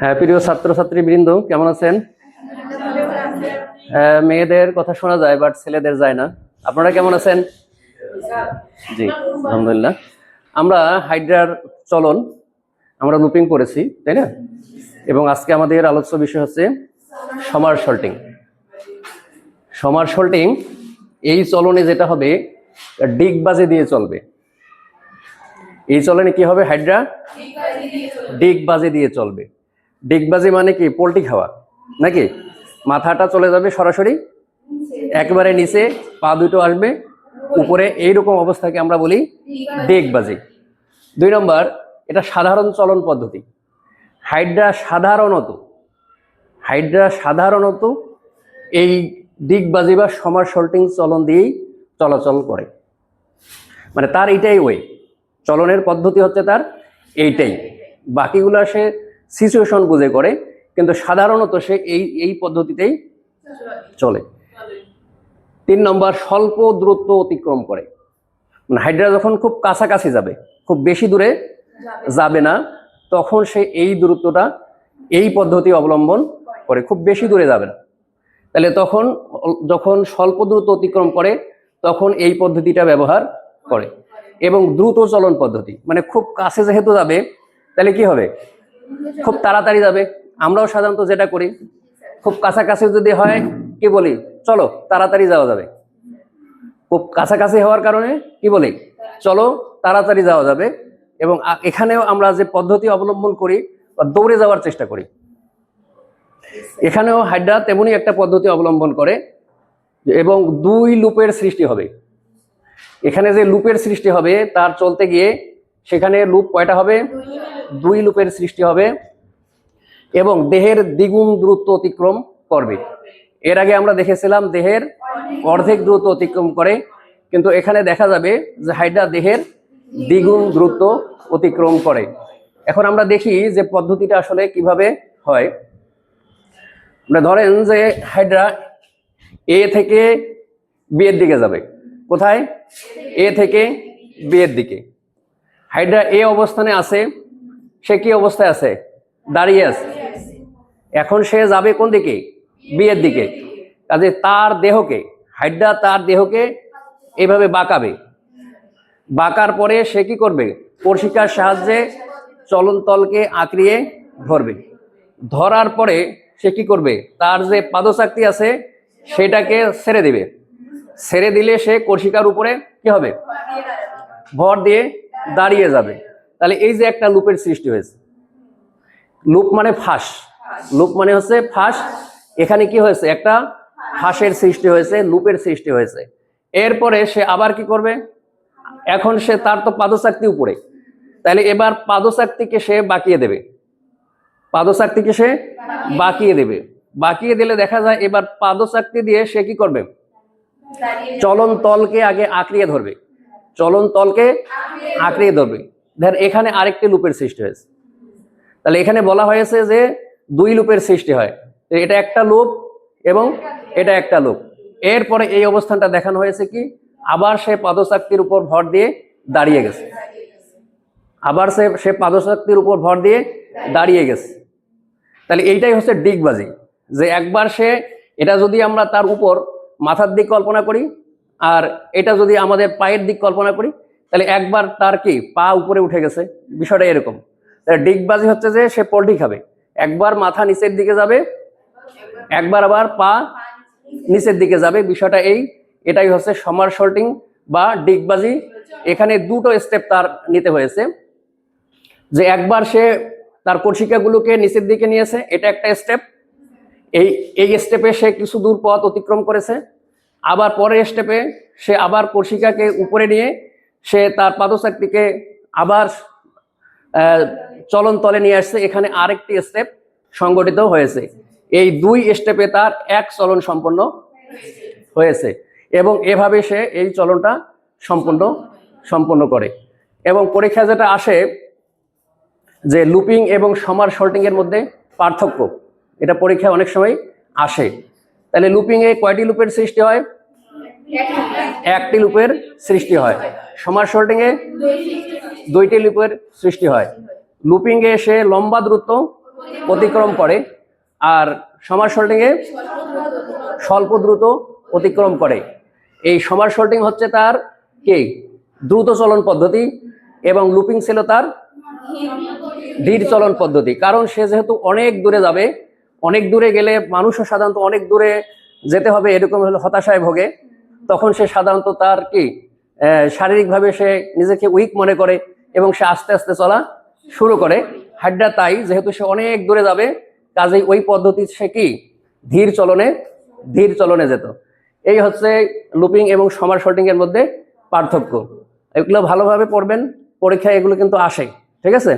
হ্যাঁ প্রিয় ছাত্রছাত্রী বৃন্দ কেমন আছেন? হ্যাঁ, মেয়েদের কথা শোনা যায় বাট ছেলেদের যায় না। আপনারা কেমন আছেন? জি আলহামদুলিল্লাহ। আমরা হাইড্রার চলন আমরা লুপিং করেছি তাই না? এবং আজকে আমাদের আলোচ্য বিষয় হচ্ছে সমার শল্টিং সমার শল্টিং এই চলনে যেটা হবে ডিগ বাজে দিয়ে চলবে। এই চলনে কি হবে হাইড্রা ডিগ বাজে দিয়ে চলবে। ডিগবাজি মানে কি? পোলট্রি খাওয়া, নাকি? মাথাটা চলে যাবে সরাসরি, একবারে নিচে, পা দুটো আসবে, উপরে এইরকম অবস্থাকে আমরা বলি ডিগবাজি। দুই নম্বর, এটা সাধারণ চলন পদ্ধতি। হাইড্রা সাধারণত হাইড্রা সাধারণত এই দিগবাজি বা সমার শল্টিং চলন দিয়েই চলাচল করে। মানে তার এইটাই ওয়ে, চলনের পদ্ধতি হচ্ছে তার এইটাই। বাকিগুলো সে সিচুয়েশন বুঝে করে, কিন্তু সাধারণত সে এই এই পদ্ধতিতেই চলে। তিন নম্বর, স্বল্প দূরত্ব অতিক্রম করে। মানে হাইড্রা যখন খুব কাছাকাছি যাবে, খুব বেশি দূরে যাবে না, তখন সে এই দূরত্বটা, এই পদ্ধতি অবলম্বন করে। খুব বেশি দূরে যাবে না। তাহলে তখন, যখন স্বল্প দূরত্ব অতিক্রম করে, তখন এই পদ্ধতিটা ব্যবহার করে। এবং দ্রুত চলন পদ্ধতি মানে খুব কাছে যেহেতু যাবে, তাহলে কি হবে? খুব তাড়াতাড়ি যাবে। আমরাও সাধারণত যেটা করি, খুব কাছাকাছি যদি হয়, কি বলি? চলো, তাড়াতাড়ি যাওয়া যাবে। খুব কাছাকাছি হওয়ার কারণে, কি বলি? চলো, তাড়াতাড়ি যাওয়া যাবে। এবং এখানেও আমরা যে পদ্ধতি অবলম্বন করি, বা দৌড়ে যাওয়ার চেষ্টা করি। এখানেও হাইড্রা তেমনই একটা পদ্ধতি অবলম্বন করে, এবং দুই লুপের সৃষ্টি হবে। এখানে যে লুপের সৃষ্টি হবে, তার চলতে গিয়ে সেখানে লুপ কয়টা হবে? দুই লুপের সৃষ্টি হবে এবং দেহের দ্বিগুণ দ্রুত অতিক্রম করবে। এর আগে আমরা দেখেছিলাম দেহের অর্ধেক দ্রুত অতিক্রম করে, কিন্তু এখানে দেখা যাবে যে হাইড্রা দেহের দ্বিগুণ দ্রুত অতিক্রম করে। এখন আমরা দেখি যে পদ্ধতিটা আসলে কীভাবে হয়। আমরা ধরেন যে হাইড্রা এ থেকে বিয়ের দিকে যাবে। কোথায়? এ থেকে বিয়ের দিকে। হাইড্রা এ অবস্থানে আছে, সে কি অবস্থায় আছে? দাঁড়িয়ে আছে। এখন সে যাবে কোন দিকে? বিয়ের দিকে। কাজে তার দেহকে, হাইড্রা তার দেহকে এভাবে বাঁকাবে। বাঁকার পরে সে কি করবে? স্পর্শিকার সাহায্যে চলনতলকে আঁকড়িয়ে ধরবে। ধরার পরে সে কি করবে? তার যে পাদশাক্তি আছে, সেটাকে ছেড়ে দিবে। ছেড়ে দিলে সে কর্ষিকার উপরে কি হবে? ভর দিয়ে দাঁড়িয়ে যাবে। তাহলে এই যে একটা লুপের সৃষ্টি হয়েছে। লুপ মানে ফাঁস। লুপ মানে হচ্ছে ফাঁস। এখানে কি হয়েছে? একটা ফাঁসের সৃষ্টি হয়েছে লুপের সৃষ্টি হয়েছে। এরপরে সে আবার কি করবে? এখন সে তার তো পাদশাক্তি উপরে। তাহলে এবার পাদশাক্তিকে সে বাকিয়ে দেবে। পাদশাক্তিকে সে বাকিয়ে দেবে। বাকিয়ে দিলে দেখা যায় এবার পাদশাক্তি দিয়ে সে কি করবে? চলন তলকে আগে আঁকড়িয়ে ধরবে। চলন তলকে আঁকড়িয়ে ধরবে। ধর এখানে আরেকটি লুপের সৃষ্টি হয়েছে। তাহলে এখানে বলা হয়েছে যে দুই লুপের সৃষ্টি হয়। এটা একটা লুপ এবং এটা একটা লুপ। এরপরে এই অবস্থানটা দেখানো হয়েছে কি? আবার সে পাদশাক্তির উপর ভর দিয়ে দাঁড়িয়ে গেছে। আবার সে সে পাদশাক্তির উপর ভর দিয়ে দাঁড়িয়ে গেছে। তাহলে এইটাই হচ্ছে ডিগবাজি। যে একবার সে, এটা যদি আমরা তার উপর মাথার দিক কল্পনা করি আর এটা যদি আমাদের পায়ের দিক কল্পনা করি, তাহলে একবার তার কি পা উপরে উঠে গেছে? বিষয়টা এরকম। ডিগবাজি হচ্ছে যে সে পোল্ট্রি খাবে। একবার মাথা নিচের দিকে যাবে, একবার আবার পা নিচের দিকে যাবে। বিষয়টা এই, এটাই হচ্ছে সমার শর্টিং বা ডিগবাজি। এখানে দুটো স্টেপ তার নিতে হয়েছে। যে একবার সে তার কর্ষিকাগুলোকে নিচের দিকে নিয়েছে, এটা একটা স্টেপ এই এই স্টেপে সে কিছু দূর পথ অতিক্রম করেছে। আবার পরের স্টেপে সে আবার কর্ষিকাকে উপরে নিয়ে সে তার পাদশাক্তিকে আবার চলন তলে নিয়ে আসছে। এখানে আরেকটি স্টেপ সংগঠিত হয়েছে। এই দুই স্টেপে তার এক চলন সম্পন্ন হয়েছে এবং এভাবে সে এই চলনটা সম্পূর্ণ সম্পন্ন করে। এবং পরীক্ষা যেটা আসে যে লুপিং এবং সমার শল্টিং এর মধ্যে পার্থক্য, এটা পরীক্ষায় অনেক সময় আসে। তাহলে লুপিং এ কয়টি লুপের সৃষ্টি হয়? একটি লুপের সৃষ্টি হয়। শল্টিং এ দুইটি লুপের সৃষ্টি হয়। লুপিং এ সে লম্বা দূরত্ব অতিক্রম করে আর সমার শর্টিংয়ে স্বল্প দ্রুত অতিক্রম করে। এই সমার শর্টিং হচ্ছে তার কি? দ্রুত চলন পদ্ধতি এবং লুপিং ছিল তার ধীর চলন পদ্ধতি। কারণ সে যেহেতু অনেক দূরে যাবে অনেক দূরে গেলে মানুষও সাধারণত অনেক দূরে যেতে হবে, এরকম হলে হতাশায় ভোগে। তখন সে সাধারণত তার কি শারীরিকভাবে সে নিজেকে উইক মনে করে এবং সে আস্তে আস্তে চলা শুরু করে। হাড্ডা তাই, যেহেতু সে অনেক দূরে যাবে, কাজেই ওই পদ্ধতি সে কি, ধীর চলনে ধীর চলনে যেত। এই হচ্ছে লুপিং এবং সমার শর্টিং এর মধ্যে পার্থক্য। এগুলো ভালোভাবে পড়বেন, পরীক্ষায় এগুলো কিন্তু আসে, ঠিক আছে?